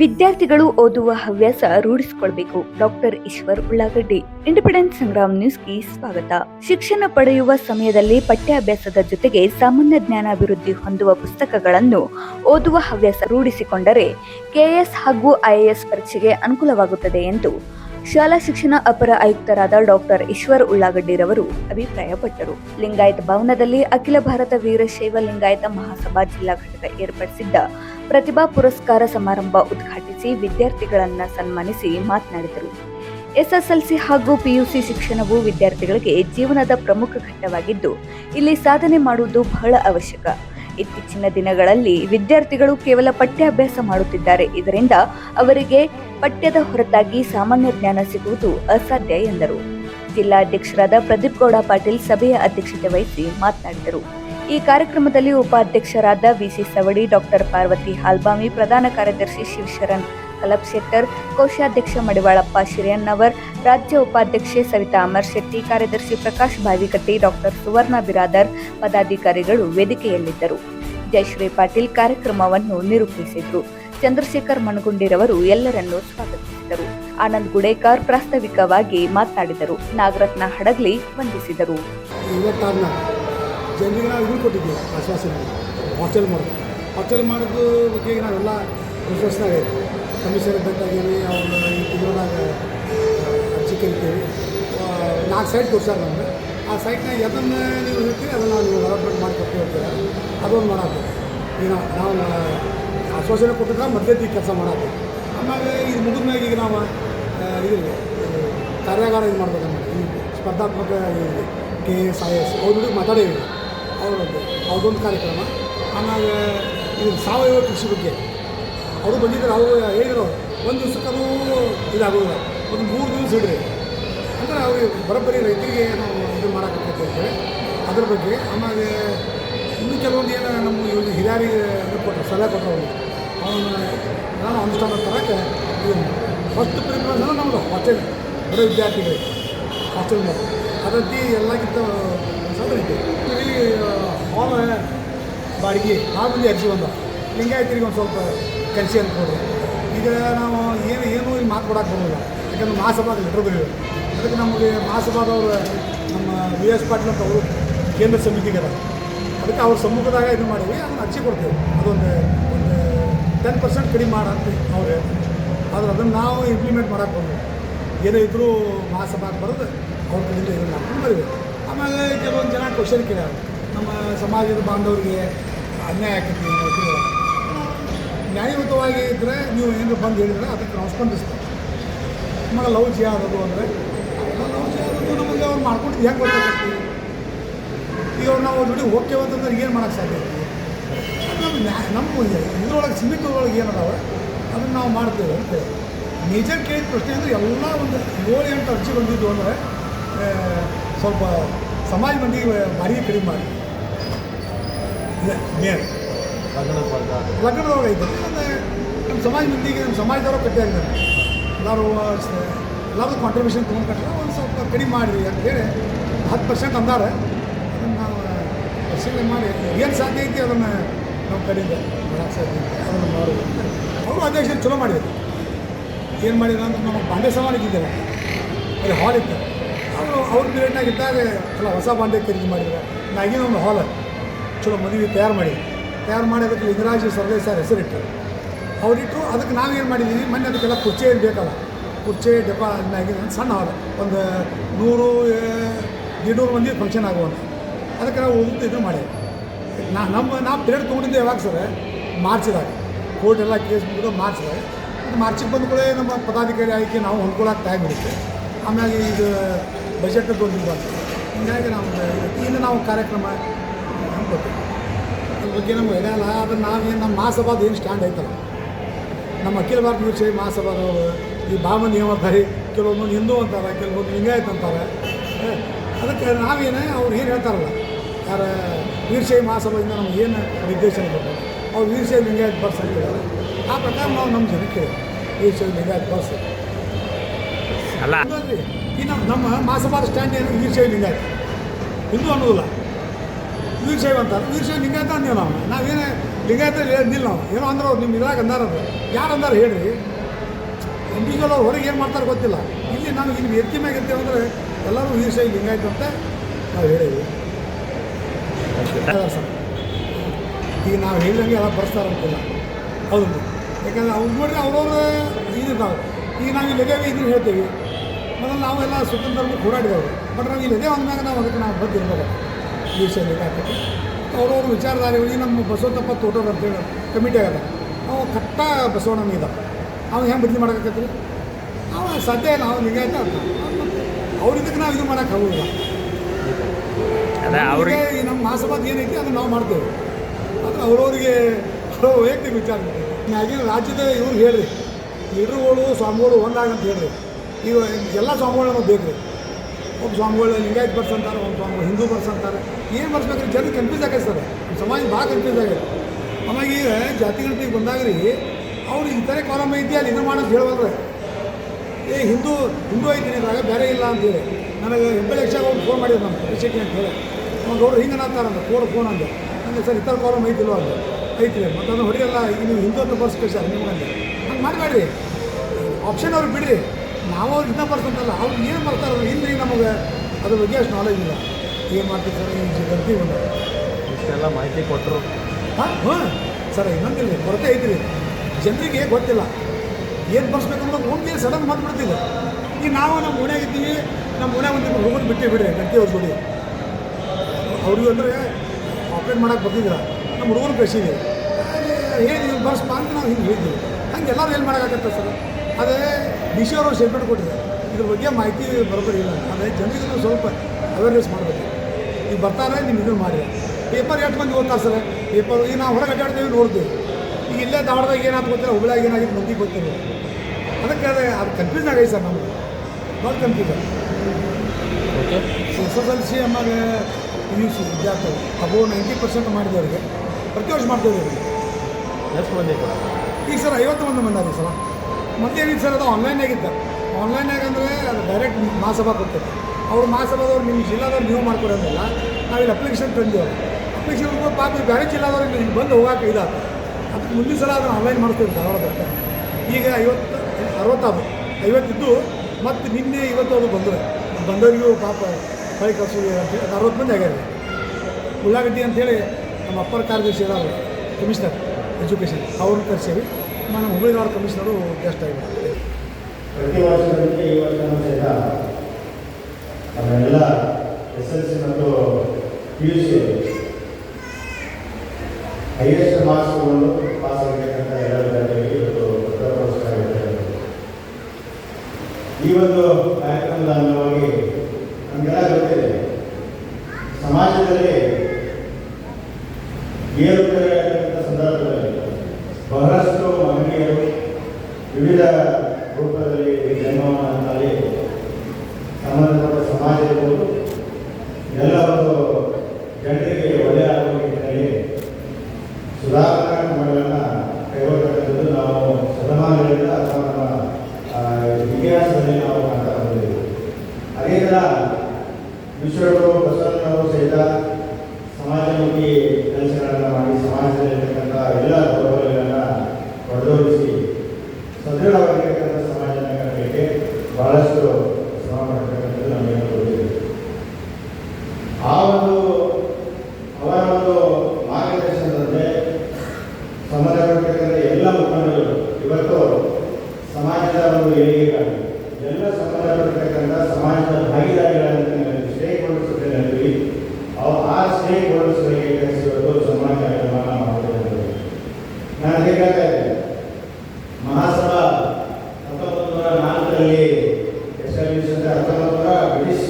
ವಿದ್ಯಾರ್ಥಿಗಳು ಓದುವ ಹವ್ಯಾಸ ರೂಢಿಸಿಕೊಳ್ಬೇಕು. ಡಾಕ್ಟರ್ ಈಶ್ವರ್ ಉಳ್ಳಾಗಡ್ಡಿ, ಇಂಡಿಪೆಂಡೆನ್ಸ್ ಸಂಗ್ರಾಮ್ ನ್ಯೂಸ್ಗೆ ಸ್ವಾಗತ. ಶಿಕ್ಷಣ ಪಡೆಯುವ ಸಮಯದಲ್ಲಿ ಪಠ್ಯಾಭ್ಯಾಸದ ಜೊತೆಗೆ ಸಾಮಾನ್ಯ ಜ್ಞಾನ ಅಭಿವೃದ್ಧಿ ಹೊಂದುವ ಪುಸ್ತಕಗಳನ್ನು ಓದುವ ಹವ್ಯಾಸ ರೂಢಿಸಿಕೊಂಡರೆ ಕೆಎಎಸ್ ಹಾಗೂ ಐಎಎಸ್ ಪರೀಕ್ಷೆಗೆ ಅನುಕೂಲವಾಗುತ್ತದೆ ಎಂದು ಶಾಲಾ ಶಿಕ್ಷಣ ಅಪರ ಆಯುಕ್ತರಾದ ಡಾಕ್ಟರ್ ಈಶ್ವರ್ ಉಳ್ಳಾಗಡ್ಡಿರವರು ಅಭಿಪ್ರಾಯಪಟ್ಟರು. ಲಿಂಗಾಯತ ಭವನದಲ್ಲಿ ಅಖಿಲ ಭಾರತ ವೀರಶೈವ ಲಿಂಗಾಯತ ಮಹಾಸಭಾ ಜಿಲ್ಲಾ ಘಟಕ ಏರ್ಪಡಿಸಿದ್ದ ಪ್ರತಿಭಾ ಪುರಸ್ಕಾರ ಸಮಾರಂಭ ಉದ್ಘಾಟಿಸಿ ವಿದ್ಯಾರ್ಥಿಗಳನ್ನ ಸನ್ಮಾನಿಸಿ ಮಾತನಾಡಿದರು. ಎಸ್ಎಸ್ಎಲ್ಸಿ ಹಾಗೂ ಪಿಯುಸಿ ಶಿಕ್ಷಣವು ವಿದ್ಯಾರ್ಥಿಗಳಿಗೆ ಜೀವನದ ಪ್ರಮುಖ ಘಟ್ಟವಾಗಿದ್ದು, ಇಲ್ಲಿ ಸಾಧನೆ ಮಾಡುವುದು ಬಹಳ ಅವಶ್ಯಕ. ಇತ್ತೀಚಿನ ದಿನಗಳಲ್ಲಿ ವಿದ್ಯಾರ್ಥಿಗಳು ಕೇವಲ ಪಠ್ಯಾಭ್ಯಾಸ ಮಾಡುತ್ತಿದ್ದಾರೆ. ಇದರಿಂದ ಅವರಿಗೆ ಪಠ್ಯದ ಹೊರತಾಗಿ ಸಾಮಾನ್ಯ ಜ್ಞಾನ ಸಿಗುವುದು ಅಸಾಧ್ಯ ಎಂದರು. ಜಿಲ್ಲಾಧ್ಯಕ್ಷರಾದ ಪ್ರದೀಪ್ ಗೌಡ ಪಾಟೀಲ್ ಸಭೆಯ ಅಧ್ಯಕ್ಷತೆ ವಹಿಸಿ ಮಾತನಾಡಿದರು. ಈ ಕಾರ್ಯಕ್ರಮದಲ್ಲಿ ಉಪಾಧ್ಯಕ್ಷರಾದ V C Savadi, doctor Parvati Halbami, ಪ್ರಧಾನ ಕಾರ್ಯದರ್ಶಿ ಶಿವಶರಣ್ ಕಲಬ್ ಶೆಟ್ಟರ್, ಕೋಶಾಧ್ಯಕ್ಷ ಮಡಿವಾಳಪ್ಪ ಶಿರಿಯನ್ನವರ್ ರಾಜ್ಯ ಉಪಾಧ್ಯಕ್ಷೆ ಸವಿತಾ ಅಮರ್ ಶೆಟ್ಟಿ, ಕಾರ್ಯದರ್ಶಿ ಪ್ರಕಾಶ್ ಭಾವಿಕಟ್ಟಿ ಡಾಕ್ಟರ್ ಸುವರ್ಣ ಬಿರಾದರ್ ಪದಾಧಿಕಾರಿಗಳು ವೇದಿಕೆಯಲ್ಲಿದ್ದರು. ಜಯಶ್ರೀ ಪಾಟೀಲ್ ಕಾರ್ಯಕ್ರಮವನ್ನು ನಿರೂಪಿಸಿದರು. ಚಂದ್ರಶೇಖರ್ ಮನಗುಂಡಿರವರು ಎಲ್ಲರನ್ನೂ ಸ್ವಾಗತಿಸಿದರು. ಆನಂದ್ ಗುಡೇಕರ್ ಪ್ರಾಸ್ತಾವಿಕವಾಗಿ ಮಾತನಾಡಿದರು ನಾಗರತ್ನ ಹಡಗ್ಲಿ ವಂದಿಸಿದರು. ಜನರಿಗೆ ನಾವು ಇದನ್ನು ಕೊಟ್ಟಿದ್ದೀವಿ ಆಶ್ವಾಸನೆ. ಹಾಸ್ಟೆಲ್ ಮಾಡೋದು ಹಾಸ್ಟೆಲ್ ಮಾಡೋದು ಬಗ್ಗೆ ನಾವೆಲ್ಲ ವಿಶ್ವಾಸನಾಗ ಕಮಿಷನರ್ ಅವ್ರು ಈ ತಿಂಗಳಾಗ ಅರ್ಜಿ ಕರಿತೀವಿ ಆ, ನಾಲ್ಕು ಸೈಟ್ ತೋರ್ಸಾರ ನಮ್ಗೆ. ಆ ಸೈಟ್ನಾಗ ಅದನ್ನು ನೀವು ಹೇಳ್ತೀವಿ ಅದನ್ನು ನಾವು ಡೆವಲಪ್ಮೆಂಟ್ ಮಾಡಿ ಕೊಟ್ಟು ಹೇಳ್ತೀವಿ ಅದೊಂದು ಮಾಡೋದು ಈಗ ನಾವು ಆಶ್ವಾಸನೆ ಕೊಟ್ಟಿದ್ರೆ ಮಧ್ಯದ ಕೆಲಸ ಮಾಡೋದು ಆಮೇಲೆ ಇದು ಮುಗಿದ್ಮ್ಯಾಗ ಈಗ ನಾವು ಇದು ಇದು ಕಾರ್ಯಾಗಾರ ಇದು ಮಾಡ್ಬೇಕಂದ್ರೆ ಈ ಸ್ಪರ್ಧಾತ್ಮಕ ಕೆ ಎಸ್ ಐ ಎಸ್. ಅವ್ರ ಮಾತಾಡೇವಿ ಮಾತಾಡೀವಿ ಅವ್ರದ್ದು, ಅವ್ರದ್ದೊಂದು ಕಾರ್ಯಕ್ರಮ. ಆಮೇಲೆ ಇದು ಸಾವಯವ ಕೃಷಿ ಬಗ್ಗೆ. ಅವರು ಬಂದಿದ್ದಾರೆ, ಅವರು ಹೇಳಿದ್ರು, ಒಂದು ದಿವ್ಸಕ್ಕೆ ಇದಾಗೋದಿಲ್ಲ, ಒಂದು ಮೂರು ದಿವಸ ಇಡ್ರಿ. ಅಂದರೆ ಅವ್ರಿಗೆ ಬರೋಬ್ಬರಿ ರೈತರಿಗೆ ನಾವು ಇದು ಮಾಡೋಕ್ಕಂತ ಅಂತೇಳಿ ಅದ್ರ ಬಗ್ಗೆ ಆಮೇಲೆ ಇನ್ನೂ ಕೆಲವೊಂದು ಏನು ನಮ್ಮ ಇವಾಗ ಹಿರಿಯರಿಗೆ ಕೊಟ್ಟರು ಸಲಹೆ ಕೊಟ್ಟರು ಅವರು. ಅವನ್ನ ನಾನು ಅನುಷ್ಠಾನ ತರಕ್ಕೆ ಇದು ಫಸ್ಟ್ ಪ್ರಿಫರೆನ್ಸ್ ನಮ್ಮದು ಹಾಸ್ಟೆಲ್. ಬರೋ ವಿದ್ಯಾರ್ಥಿಗಳಿಗೆ ಹಾಸ್ಟೆಲ್ ಮೇಲೆ ಅದರಲ್ಲಿ ಎಲ್ಲಕ್ಕಿಂತ ಹಾಲ್ ಬಾಡಿಗೆ ಆ ಮಂದಿ ಅರ್ಜಿ ಬಂದ ಲಿಂಗಾಯತರಿಗೆ ಒಂದು. ಸ್ವಲ್ಪ ಕಲಸಿ ಅಂತ ಈಗ ನಾವು ಏನು ಏನು ಇಲ್ಲಿ ಮಾತು ಕೊಡಕ್ಕೆ ಬರೋಲ್ಲ ಯಾಕಂದ್ರೆ ಮಹಾಸಭಾದ ಲೆಟ್ರ್ ಬರೀ ಅದಕ್ಕೆ ನಮಗೆ ಮಹಾಸಭಾದವರು ನಮ್ಮ ವಿ ಎಸ್ ಪಾಟೀಲ್ ಅಂತ ಅವರು ಕೇಂದ್ರ ಸಮಿತಿಗೆ ಅದ ಅದಕ್ಕೆ ಅವ್ರ ಸಮ್ಮುಖದಾಗ ಇದು ಮಾಡೀವಿ ಅದನ್ನು ಅರ್ಜಿ ಕೊಡ್ತೇವೆ. ಅದೊಂದು, ಒಂದು ಟೆನ್ ಪರ್ಸೆಂಟ್ ಕಡಿಮೆ ಮಾಡ ಅಂತ ಅವ್ರು. ಹೇಳ್ತಾರೆ ಆದ್ರೆ ಅದನ್ನು ನಾವು ಇಂಪ್ಲಿಮೆಂಟ್ ಮಾಡೋಕ್ಕೆ ಬಂದ್ವಿ. ಏನೇ ಇದ್ದರೂ ಮಹಾಸಭಾಗೆ ಬರೋದು ಅವ್ರ ಕಡೆಯಿಂದ ಇದನ್ನು ಮಾಡ್ಕೊಂಡು ಬರೀವಿ ಆಮೇಲೆ ಕೆಲವೊಂದು ಜನ ಕ್ವಶನ್ ಕೇಳ್ಯಾರ. ನಮ್ಮ ಸಮಾಜದ ಬಾಂಧವರಿಗೆ ಅನ್ಯಾಯ ಆಕೈತಿ ನ್ಯಾಯಯುತವಾಗಿ ಇದ್ದರೆ ನೀವು ಏನಾದ್ರು ಬಂದು ಹೇಳಿದ್ರೆ ಅದಕ್ಕೆ ನಾವು ಸ್ಪಂದಿಸ್ತೀವಿ. ನಮಗೆ ಲವ್ ಜಿ ಆದದು ಅಂದರೆ ಲವ್ ಜಿ ಆದದು ನಮಗೆ ಅವ್ರು ಮಾಡ್ಕೊಂಡು ಹೆಂಗೆ ಗೊತ್ತಾಗ್ತೀವಿ ಈಗ ಅವ್ರು ನಾವು ಜೊತೆ ಹೋಗ್ತೇವೆ ಅಂತಂದ್ರೆ ಏನು ಮಾಡೋಕ್ಕೆ ಸಾಧ್ಯ ನಮ್ಮ ನ್ಯಾಯ ನಮ್ಮ ಇದ್ರೊಳಗೆ ಸೀಮಿತದೊಳಗೆ ಏನದಾವೆ? ಅದನ್ನು ನಾವು ಮಾಡ್ತೇವೆ ಅಂತ ಮೇಜರ್ ಕೇಳಿದ ಪ್ರಶ್ನೆ ಅಂದರೆ ಎಲ್ಲ ಒಂದು ಏಳು ಎಂಟು ಅರ್ಜಿ ಬಂದಿದ್ದು ಅಂದರೆ ಸ್ವಲ್ಪ ಸಮಾಜ ಮಂದಿಗೆ ಬಾಡಿಗೆ ಕಡಿಮೆ ಮಾಡಿ. ಮೇನ್ ಲಗ್ನದವ್ರು ಐತೆ. ಅಂದರೆ ನಮ್ಮ ಸಮಾಜ ಮಂದಿಗೆ ನಮ್ಮ ಸಮಾಜದವರು ಕಟ್ಟಿ ಆಗ್ತಾರೆ ಎಲ್ಲರೂ ಎಲ್ಲರೂ ಕಾಂಟ್ರಿಬ್ಯೂಷನ್ ತೊಗೊಂಡು ಕಟ್ಟಿದ್ರೆ ಒಂದು ಸ್ವಲ್ಪ ಕಡಿಮೆ ಮಾಡಿರಿ ಅಂತ ಹೇಳಿ ಹತ್ತು ಪರ್ಸೆಂಟ್ ಅಂದಾರೆ. ಅದನ್ನು ನಾವು ಪರಿಶೀಲನೆ ಮಾಡಿ ಏನು ಸಾಧ್ಯ ಐತಿ ಅದನ್ನು ನಮ್ಮ ಕಡಿಮೆ ಸಾಧ್ಯ ಅದನ್ನು ಮಾಡೋದು. ಅವರು ಅಧ್ಯಕ್ಷರು ಚಲೋ ಮಾಡಿದ್ರು. ಏನು ಮಾಡಿದ್ರು ಅಂದ್ರೆ ನಮ್ಮ ಬಾಂಡೆ ಸಾಮಾನು ಇದ್ದಿದ್ದೇವೆ ಅಲ್ಲಿ ಹಾಲ್ ಇತ್ತು. ಅವರು ಅವ್ರ ಪೀರಿಯಡ್ನಾಗ ಇದ್ದಾಗ ಎಲ್ಲ ಹೊಸ ಬಾಂಡೆ ಖರೀದಿ ಮಾಡಿದ್ರೆ. ನಾಗಿನ ಒಂದು ಹಾಲ್ ಚಲೋ ಮದುವೆ ತಯಾರು ಮಾಡಿ. ತಯಾರು ಮಾಡಿ ಅದಕ್ಕೆ ಲಿಂಗರಾಜ ಸರ್ವೇಶ ಹೆಸರಿಟ್ಟು. ಅವರಿಟ್ಟು ಅದಕ್ಕೆ ನಾವೇನು ಮಾಡಿದ್ದೀವಿ ಮೊನ್ನೆ ಅದಕ್ಕೆಲ್ಲ ಕುರ್ಚಿ ಏನು ಬೇಕಲ್ಲ? ಕುರ್ಚಿ ಡೆಪಾ ಒಂದು ಸಣ್ಣ ಹಾಲ್. ಒಂದು ನೂರು ಎರಡುನೂರು ಮಂದಿ ಫಂಕ್ಷನ್ ಆಗುವಂತ. ಅದಕ್ಕೆ ನಾವು ಇದು ಮಾಡಿ ನಾ ನಮ್ಮ ನಾವು ಪಿರಿಯಡ್ ತೊಗೊಂಡಿದ್ದೆ ಯಾವಾಗ ಸರ್? ಮಾರ್ಚಿದಾಗ. ಕೋರ್ಟ್ ಎಲ್ಲ ಕೇಸ್ ಮುಗಿದು ಮಾರ್ಚ್ದಾಗ. ಮಾರ್ಚಿಗೆ ಬಂದ ಕೂಡ ನಮ್ಮ ಪದಾಧಿಕಾರಿ ಆಯ್ಕೆ ನಾವು ಹೊಂದ್ಕೊಳಕ್ಕೆ ಟೈಮ್ ಇರುತ್ತೆ ಆಮೇಲೆ ಇದು ಬಜೆಟ್ ಬಂತು ಹೀಗಾಗಿ ನಾವು ಇನ್ನು ನಾವು ಕಾರ್ಯಕ್ರಮ ಅನ್ಕೋತೀವಿ ಅದ್ರ ಬಗ್ಗೆ ನಮ್ಗೆ ಏನಲ್ಲ ನಾವು ನಾವೇನು ನಮ್ಮ ಮಹಾಸಭಾದ ಏನು ಸ್ಟ್ಯಾಂಡ್ ಐತಲ್ಲ. ನಮ್ಮ ಅಖಿಲ ಭಾರತ ವಿಷಯ ಮಹಾಸಭಾದವರು ಈ ಬಾಮನ್ ಏಮಂತಾರೆ ಕೆಲವೊಂದು ಹಿಂದೂ ಅಂತಾರೆ ಕೆಲವೊಂದು ಲಿಂಗಾಯತ್ ಅಂತಾರೆ. ಅದಕ್ಕೆ ನಾವೇನೇ ಅವ್ರು ಏನು ಹೇಳ್ತಾರಲ್ಲ ಯಾರ ವೀರಶೈವ ಮಹಾಸಭೆಯಿಂದ ನಮ್ಗೆ ಏನು ನಿರ್ದೇಶನ ಕೊಟ್ಟರು ಅವ್ರು ವೀರಶೈವ ಲಿಂಗಾಯತ್ ಬರ್ಸ್ ಅಂತ ಹೇಳಿದ್ರೆ ಆ ಪ್ರಕಾರ ನಾವು ನಮ್ಮ ಜನಕ್ಕೆ ವೀರಶೈವ ಲಿಂಗಾಯತ್ ಬರ್ಸ್ ಅಲ್ಲ. ಹಂಗಾಗಿ ಈ ನಮ್ಮ ಮಹಾಸಭಾದ ಸ್ಟ್ಯಾಂಡ್ ಏನು ವೀರಶೈವ ಲಿಂಗಾಯತ್ ಹಿಂದೂ ಅನ್ನೋದಿಲ್ಲ. ವೀರಶೈವ ಅಂತ ವೀರಶೈವ ಲಿಂಗಾಯತ ಅಂದೇವು ನಾವು. ನಾವೇನೇ ಲಿಂಗಾಯತ ನಿಲ್ಲ ನಾವು. ಏನೋ ಅಂದ್ರೆ ಅವ್ರು ನಿಮ್ಮ ಇದ್ರಾಗ ಅಂದಾರ ಯಾರು ಅಂದಾರ ಹೇಳ್ರಿ. ಇಂಡಿವಿಜುವಲ್ ಅವ್ರು ಹೊರಗೆ ಏನು ಮಾಡ್ತಾರೆ ಗೊತ್ತಿಲ್ಲ. ಇಲ್ಲಿ ನಾವು ಇಲ್ಲಿ ಎತ್ತಿ ಮ್ಯಾಗ ಇರ್ತೇವೆ ಅಂದರೆ ಎಲ್ಲರೂ ವೀರಶೈವ ಸೈಡ್ ಹಿಂಗಾಯ್ತು ಅಂತ ನಾವು ಹೇಳಿದ್ವಿ. ಸರ್? ಈಗ ನಾವು ಹೇಳಿದಂಗೆ ಎಲ್ಲ ಬರ್ಸ್ತಾರೆ ಅಂತಿಲ್ಲ. ಹೌದು. ಯಾಕಂದ್ರೆ ಅವ್ರು ನೋಡಿದ್ರೆ ಅವ್ರವ್ರ ಇದಿರ್ತಾವೆ ಈಗ ನಾವು ಇಲ್ಲಿ ಇದನ್ನು ಹೇಳ್ತೀವಿ. ಮೊದಲು ನಾವೆಲ್ಲ ಸ್ವತಂತ್ರ ಹೋರಾಡಿದವರು ಬಟ್ ನಾವು ಇಲ್ಲಿ ಇದೇ ಅಂದಾಗ ನಾವು ಅದಕ್ಕೆ ನಾವು ಬಂದಿರ್ಬೋದು ಈ ವಿಷಯ ಬೇಕಾಗ್ತದೆ ಅವ್ರವ್ರ ವಿಚಾರಧಾರೆಗಳಿಗೆ ನಮ್ಮ ಬಸವತಪ್ಪ ತೋಟದ ಅಂತೇಳಿ ಕಮಿಟಿ ಆಗಲ್ಲ. ಅವ ಕಟ್ಟ ಬಸವಣ್ಣ ಇದ್ದ ಅವ್ನು ಹೆಂಗೆ ಬದಲಿ ಮಾಡೋಕ್ಕಾಗತ್ತೆ ಅವ ಸಾಧ್ಯ ಇಲ್ಲ ಅವ್ನು ಹಿಂಗಾಯ್ತು ಅವ್ರಿದ್ದಕ್ಕೆ ನಾವು ಇದು ಮಾಡೋಕೆ ಆಗೋದಿಲ್ಲ. ಅದ ಅವ್ರಿಗೆ ಈ ನಮ್ಮ ಮಹಾಸಭಾದ ಏನೈತಿ ಅದನ್ನು ನಾವು ಮಾಡ್ತೇವೆ. ಅದು ಅವ್ರವ್ರಿಗೆ ಹಲೋ ವೈಯಕ್ತಿಕ ವಿಚಾರ. ಹಾಗೆ ರಾಜ್ಯದ ಇವ್ರು ಹೇಳ್ರಿ ಲೀಡ್ರುಗಳು ಸ್ವಾಮಿಗಳು ಒಂದಾಗಂತ ಹೇಳ್ರಿ ಈಗ ಎಲ್ಲ ಸ್ವಾಮಿಗಳು ನಮಗೆ ಬೇಕು ರೀ ಒಬ್ಬ ಸ್ವಾಮಿಗಳು ಲಿಂಗಾಯತ್ ಬರ್ಸ್ ಅಂತಾರೆ ಒಂದು ಸ್ವಾಮಿಗಳು ಹಿಂದೂ ಬರ್ಸ್ ಅಂತಾರೆ ಏನು ಬರ್ಸ್ಬೇಕು ಜನ ಕನ್ಫ್ಯೂಸ್ ಆಗೈತೆ ಸರ್. ಸಮಾಜ ಭಾಳ ಕನ್ಫ್ಯೂಸ್ ಆಗೈತೆ. ಆಮೇಲೆ ಈಗ ಜಾತಿ ಗಣತಿಗೆ ಬಂದಾಗ ರೀ, ಅವ್ರು ಈ ಥರ ಕಾಲಮ್ ಐತಿ, ಅಲ್ಲಿ ಇದು ಮಾಡೋದು ಹೇಳವಲ್ರಿ. ಏ, ಹಿಂದೂ ಹಿಂದೂ ಐತಿ ಇದ್ರಾಗ ಬೇರೆ ಇಲ್ಲ ಅಂತೇಳಿ ನನಗೆ ಎಂಬೆ ಲಕ್ಷ ಅವ್ರು ಫೋನ್ ಮಾಡಿದ್ರು ನಮ್ಮ ಅಭಿಷೇಕ್ ಅಂತ ಹೇಳಿ. ಅವ್ನು ಅವ್ರು ಹಿಂಗೆ ಅನ್ನತ್ತಾರಂತ ಫೋನ್ ಫೋನ್ ಅಂದೆ. ನನಗೆ ಸರ್ ಇತರ ಕಾಲಮ್ ಐತಿಲ್ವ ಅಂತ ಐತಿ ಮತ್ತು ಅದನ್ನು ಹೊಡೆಯಲ್ಲ ಈಗ ನೀವು ಹಿಂದೂ ಅಂತ ಬರ್ಸ್ಬೇಕು ಸರ್ ನಿಮ್ಗೆ ಹಂಗೆ. ಮಾಡಬೇಡ್ರಿ. ಆಪ್ಷನ್ ಅವ್ರಿಗೆ ಬಿಡ್ರಿ. ನಾವು ಅವ್ರು ಇನ್ನೂ ಅಲ್ಲ ಅವ್ರು ಏನು ಬರ್ತಾರೆ ಇಲ್ಲರಿ ನಮಗೆ ಅದ್ರ ಬಗ್ಗೆ ಅಷ್ಟು ನಾಲೆಜ್ ಇಲ್ಲ ಏನು ಮಾಡ್ತೀವಿ ಸರ್ ಜಗತ್ತಿ ಬಂದ ಒಂದು ಇಷ್ಟೆಲ್ಲ ಮಾಹಿತಿ ಕೊಟ್ಟರು ಹಾಂ ಹಾಂ ಸರ್ ಇನ್ನೊಂದಿಲ್ಲ ಕೊರತೆ ಐತ್ರಿ ಜನರಿಗೆ ಗೊತ್ತಿಲ್ಲ ಏನು ಬರ್ಸ್ಬೇಕು ಅನ್ನೋದು ಒಂದು ಸಡನ್ ಮಾಡ್ಬಿಡ್ತಿದೆ ಈಗ ನಾವು ನಮ್ಮ ಓಣ್ಯಾಗ ಇದ್ದೀವಿ ನಮ್ಮ ಓಣ್ಯಾಗ ಒಂದು ಹೋಗೋದು ಬಿಟ್ಟೆ ಬಿಡ್ರಿ ಗಂಟೆ ಅವ್ರ ಜೋಡಿ ಅವ್ರಿಗೆ ಅಂದರೆ ಆಪ್ರೇಟ್ ಮಾಡೋಕೆ ಬರ್ತಿದ್ದಿಲ್ಲ ನಮ್ಮ ಹುಡುಗರು ಕಳಿಸಿದ್ವಿ ಹೇಳಿ ನೀವು ಬರ್ಸ್ಪ ಅಂತ ನಾವು ಹಿಂಗೆ ಹೇಳ್ತೀವಿ ಹಂಗೆ ಎಲ್ಲರೂ ಏನು ಮಾಡೋಕ್ಕಾಗತ್ತೆ ಸರ್ ಅದೇ ಡಿ ಸಿ ಅವರು ಸ್ಟೇಟ್ಮೆಂಟ್ ಕೊಟ್ಟಿದ್ದಾರೆ. ಇದ್ರ ಬಗ್ಗೆ ಮಾಹಿತಿ ಬರೋಬ್ಬರಿ ಇಲ್ಲ. ಅದೇ ಜನರಿಗೆ ಸ್ವಲ್ಪ ಅವೇರ್ನೆಸ್ ಮಾಡಬೇಕು. ಈಗ ಬರ್ತಾರೆ ನೀವು ಇದನ್ನು ಮಾಡಿ. ಪೇಪರ್ ಎಷ್ಟು ಮಂದಿ ಓದ್ತಾರೆ ಸರ್? ಪೇಪರ್ ಈಗ ನಾವು ಹೊರಗೆ ಅಡ್ಡಾಡ್ತೀವಿ ನೋಡ್ತೀವಿ. ಈಗ ಇಲ್ಲೇ ಧಾರವಾಡದಾಗ ಏನಾದ್ರು ಗೊತ್ತಿಲ್ಲ ಹುಬ್ಳಾಗ ಏನಾಗಿತ್ತು ಮಂದಿ ಗೊತ್ತಿಲ್ಲ. ಅದಕ್ಕೆ ಅದೇ ಅದು ಕನ್ಫ್ಯೂಸ್ ಆಗೈತೆ ಸರ್ ನಮಗೆ. ಭಾಳ confuse S S L C ಆಮೇಲೆ ಪಿ ಯು ಸಿ ವಿದ್ಯಾರ್ಥಿಗಳು ಅಬೋ ನೈಂಟಿ ಪರ್ಸೆಂಟ್ ಮಾಡಿದವ್ರಿಗೆ ಪ್ರತಿ ವರ್ಷ ಮಾಡ್ತೇವೆ ಅವ್ರಿಗೆ ಎಷ್ಟು ಮಂದಿ ಈಗ ಸರ್ ಐವತ್ತು ಮಂದಿ ಬಂದಾರೆ ಸರ್. ಮತ್ತೇನಿತ್ತು ಸರ್ ಅದು ಆನ್ಲೈನಾಗಿದ್ದ ಆನ್ಲೈನಾಗ ಅಂದರೆ ಅದು ಡೈರೆಕ್ಟ್ ಮಹಾಸಭಾ ಕೊಡ್ತೇವೆ ಅವ್ರು ಮಹಾಸಭಾದವ್ರು ನಿಮ್ಮ ಜಿಲ್ಲಾದವ್ರು ನೀವು ಮಾಡ್ಕೊಡೋದಿಲ್ಲ ನಾವು ಇಲ್ಲಿ ಅಪ್ಲಿಕೇಶನ್ ತಂದೆವು ಅಪ್ಲಿಕೇಶನ್ ಪಾಪ ಬೇರೆ ಜಿಲ್ಲಾದವ್ರು ಇಲ್ಲಿ ಬಂದು ಹೋಗೋಕೆ ಇದಾದ ಅದು ಮುಂದಿನ ಸಲ ಅದನ್ನು ಆನ್ಲೈನ್ ಮಾಡ್ತೀವಿ ಧಾರವಾಡದ ಈಗ ಐವತ್ತು ಅರವತ್ತಾದ ಐವತ್ತಿದ್ದು ಮತ್ತು ನಿನ್ನೆ ಇವತ್ತು ಅದು ಬಂದರು. ಬಂದವರಿಗೂ ಪಾಪ ಕೈ ಕಳ್ಸೋದು ಅಂತ ಅರವತ್ತು ಮಂದಿ ಆಗ್ಯಾರ. ಉಳ್ಳಾಗಡ್ಡಿ ಅಂತೇಳಿ ನಮ್ಮ ಅಪ್ಪರ ಕಾರ್ಯದರ್ಶಿ ಇದಾವೆ ಕಮಿಷನರ್ ಎಜುಕೇಷನ್ ಅವ್ರನ್ನ ಕರ್ಸೀವಿ ನಮ್ಮ ನಾಡು ಕಮಿಷನರು ಗೆಸ್ಟ್ ಆಗಿದ್ದಾರೆ ಪ್ರತಿ ವರ್ಷದಂತೆ ಈ ವರ್ಷವೂ ಸಹಿತ ನಮ್ಮೆಲ್ಲ ಎಸ್ ಎಲ್ ಸಿ ಮತ್ತು P U C highest marks ತಗೊಂಡು ಪಾಸ್ ಆಗಬೇಕಂತ ಎಲ್ಲ ವಿದ್ಯಾರ್ಥಿಗಳಿಗೆ ಇವತ್ತು ಇರುತ್ತೆ. ಈ ಒಂದು ಕಾರ್ಯಕ್ರಮದ ಅಂಗವಾಗಿ ನಮಗೆಲ್ಲ ಗೊತ್ತಿದೆ ಸಮಾಜದಲ್ಲಿ ಏರುಪೇರು సమాజానికి కలిసి రావడం ಮಹಾಸಭಾ ಹತ್ತೊಂಬತ್ತು ನೂರ ನಾಲ್ಕರಲ್ಲಿ ಬ್ರಿಟಿಷ್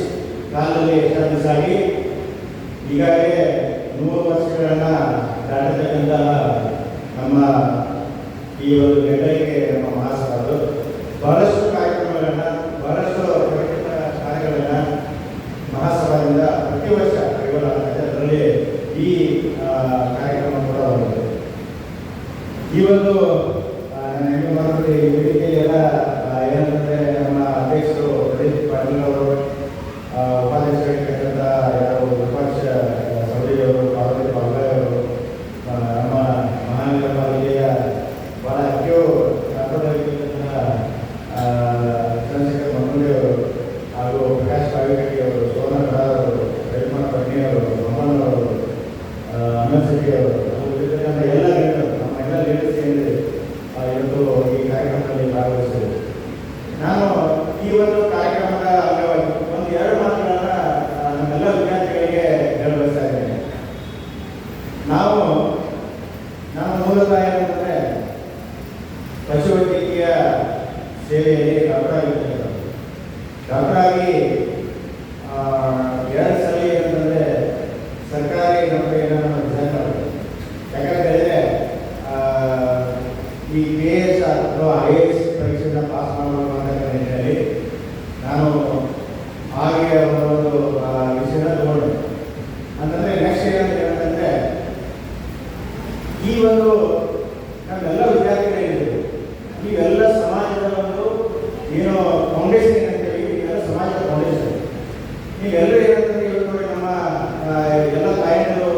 ಕಾಲದಲ್ಲಿ ಆಗಿ ಈಗಾಗಲೇ ನೂರು ವರ್ಷಗಳನ್ನು ನಮ್ಮ ಈ ಒಂದು ನಮ್ಮ ಕಾರ್ಯಕ್ರಮಗಳನ್ನು ಕಾರ್ಯಗಳನ್ನು ಮಹಾಸಭಾದಿಂದ ಪ್ರತಿ ವರ್ಷ ಕೈಗೊಳ್ಳಲಾಗುತ್ತೆ ಅದರಲ್ಲಿ ಈ ಕಾರ್ಯಕ್ರಮ ಕೂಡ ಈ ಒಂದು ನಾವೆಲ್ಲ ವಿದ್ಯಾರ್ಥಿಗಳೇನಿದೆ ನೀವೆಲ್ಲ ಸಮಾಜದ ಒಂದು ಏನೋ ಫೌಂಡೇಶನ್ ಏನಂತೇಳಿ ನೀವೆಲ್ಲ ಸಮಾಜದ ಫೌಂಡೇಶನ್ ನೀವೆಲ್ಲರೂ ಎಲ್ಲರೂ ಇವತ್ತು ನೋಡಿ ನಮ್ಮ ಎಲ್ಲ ತಾಯಂದಿರು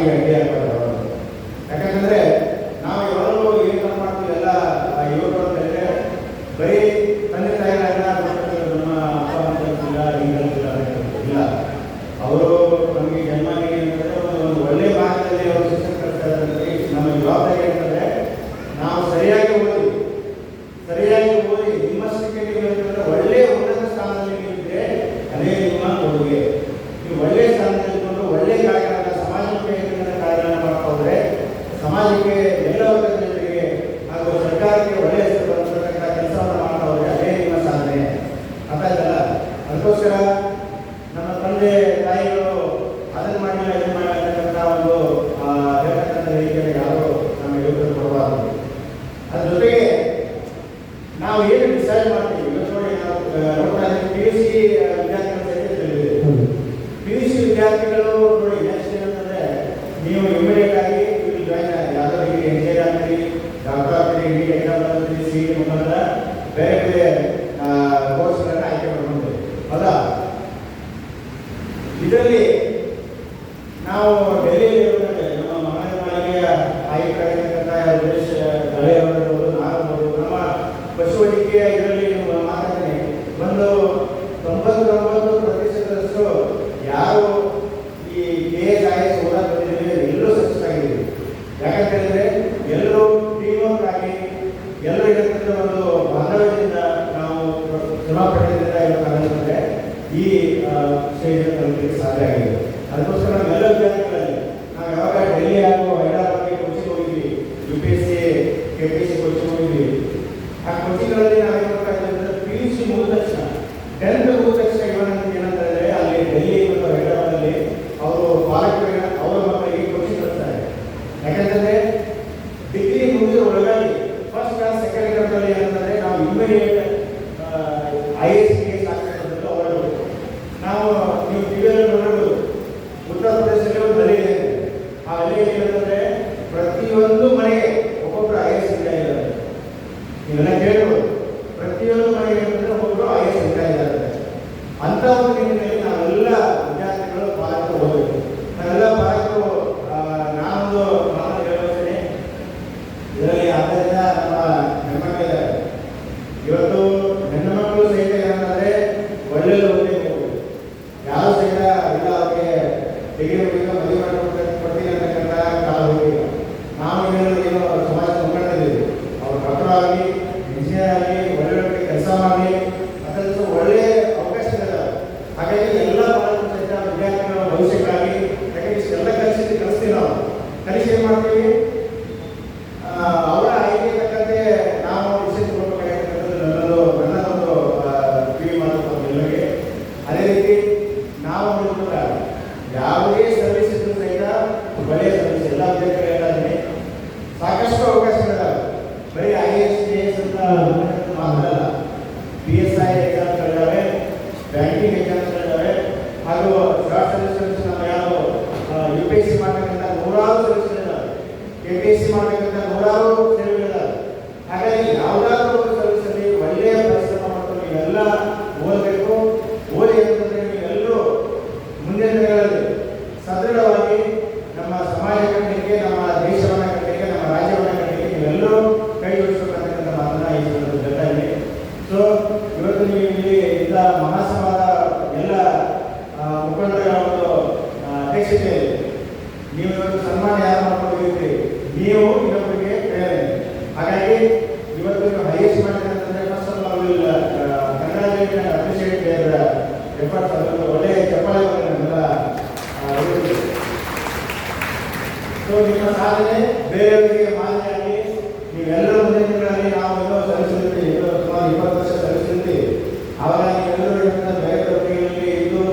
Saygıyla değer 분명히 ನೀವು ಇನ್ನೊಬ್ಬರಿಗೆ ಪ್ರೇರಣೆ ಹಾಗಾಗಿ ಇವತ್ತು ನೀವು ಹೈಯೆಸ್ಟ್ ಮಾಡಿದ್ರೆ first of all congratulation appreciate ದೇವರ ಎಫರ್ಟ್ಸ್ ಅದೊಂದು ಒಳ್ಳೆಯ ಚಪ್ಪಾಳೆ ನಮ್ಮೆಲ್ಲ ಸೊ ನಿಮ್ಮ ಸಾಧನೆ ಬೇರೆಯವರಿಗೆ ಮಾದರಿಯಾಗಿ ನೀವೆಲ್ಲರೂ ಮುಂದಿನ ದಿನಗಳಲ್ಲಿ ನಾವು ಎಲ್ಲೋ ಸಲ್ಲಿಸಿರ್ತೀವಿ ಎಲ್ಲೋ ಸುಮಾರು ಇಪ್ಪತ್ತು ವರ್ಷ ಸಲ್ಲಿಸಿರ್ತೀವಿ ಆವಾಗ ನೀವೆಲ್ಲರೂ ಇದನ್ನ ಬೇರೆ ಒಟ್ಟಿಗೆ ಇದ್ದು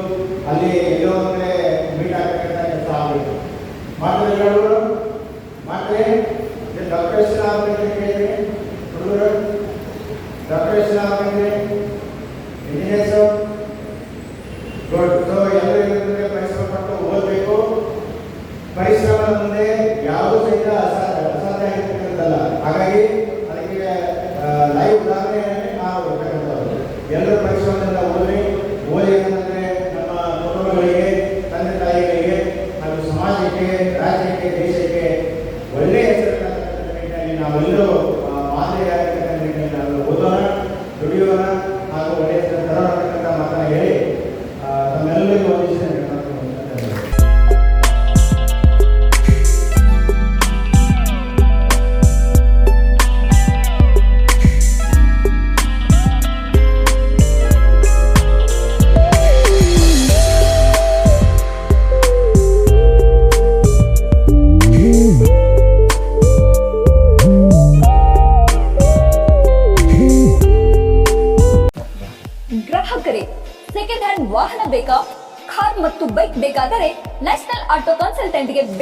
ಅಲ್ಲಿ ಎಲ್ಲೋ ಒಂದು ಕಡೆ ಮೀಟ್ ಆಗ್ತಕ್ಕಂಥ ಕೆಲಸ ಆಗಬೇಕು ಮಾಡ್ತಾರೆ ಎಲ್ಲರೂ ಮಾಡ್ತಾರೆ ಡಾಕ್ಟರ್ ಎಸ್ ಆಗಬೇಕು ಕೇಳಿದ್ರೆ ಹುಡುಗರು ಡಾಕ್ಟರ್ ಎಸ್ ಆಗಬೇಕು ಇಂಜಿನಿಯರ್ಸು ಗುಡ್ ಸೊ ಎಲ್ಲರೂ ಇದಕ್ಕೆ ಪರಿಶ್ರಮ ಪಟ್ಟು ಓದಬೇಕು. ಪರಿಶ್ರಮದ ಮುಂದೆ ಯಾವುದು ಸಹಿತ ಅಸಾಧ್ಯ ಅಸಾಧ್ಯ ಆಗಿರ್ತಕ್ಕಂಥದ್ದಲ್ಲ. ಹಾಗಾಗಿ ಅದಕ್ಕೆ ಲೈವ್ ಉದಾಹರಣೆ ನಾವು ಇರ್ತಕ್ಕಂಥದ್ದು ಎಲ್ಲರೂ ಪರಿಶ್ರಮದಿಂದ ಓದಿ ಓದಿ ಏನಂದ್ರೆ ನಮ್ಮ ಕುಟುಂಬಗಳಿಗೆ ತಂದೆ ತಾಯಿಗಳಿಗೆ ಹಾಗೂ ಸಮಾಜಕ್ಕೆ ರಾಜ್ಯಕ್ಕೆ